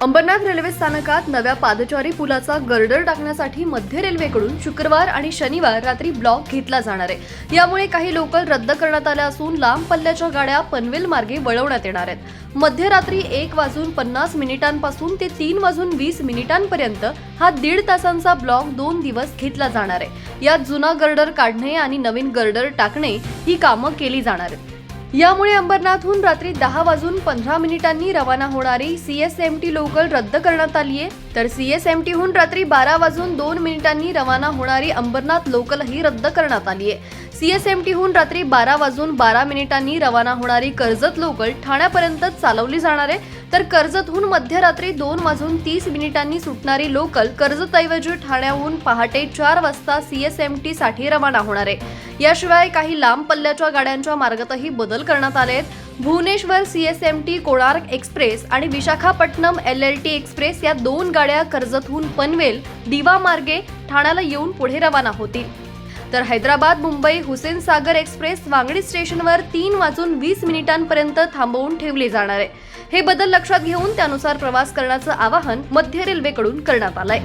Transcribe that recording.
Ambernath railway स्थानकात नव्या पादचारी पुलाचा गर्डर टाकण्यासाठी मध्य रेल्वेकडून शुक्रवार आणि शनिवार रात्री ब्लॉक घेतला जाणार आहे. यामुळे काही लोकल रद्द करण्यात आल्या असून लांब पल्ल्याच्या गाड्या पनवेल मार्गे वळवण्यात येणार आहेत. मध्यरात्री एक वाजून पन्नास मिनिटांपासून ते तीन वाजून वीस मिनिटांपर्यंत हा दीड तासांचा ब्लॉक दोन दिवस घेतला जाणार आहे. यात जुना गर्डर काढणे आणि नवीन गर्डर टाकणे ही कामं केली जाणार आहेत. यामुळे अंबरनाथहून रात्री दहा वाजून पंधरा मिनिटांनी रवाना होणारी C S M T local रद्द करण्यात आली आहे. तर सी एस एम टीहून रात्री बारा वाजून दोन मिनिटांनी रवाना होणारी अंबरनाथ लोकलही रद्द करण्यात आली आहे. सी एस एम टीहून रात्री बारा वाजून बारा मिनिटांनी रवाना होणारी कर्जत लोकल ठाण्यापर्यंतच चालवली जाणार आहे. तर कर्जतहून मध्यरात्री दोन वाजून तीस मिनिटांनी सुटणारी लोकल कर्जतऐवजी ठाण्याहून पहाटे चार वाजता सी एस एमसाठी रवाना होणार आहे. याशिवाय काही लांब पल्ल्याच्या गाड्यांच्या मार्गातही बदल करण्यात आले आहेत. Bhubaneswar C S M T Konark express आणि Visakhapatnam L L T express या दोन गाड्या कर्जतहून पनवेल दिवा मार्गे ठाण्याला येऊन पुढे रवाना होतील. तर हैदराबाद मुंबई हुसेन सागर एक्सप्रेस वांगडी स्टेशनवर तीन वाजून वीस मिनिटांपर्यंत थांबवून ठेवली जाणार आहे. हे बदल लक्षात घेऊन त्यानुसार प्रवास करण्याचं आवाहन मध्य रेल्वेकडून करण्यात आलंय.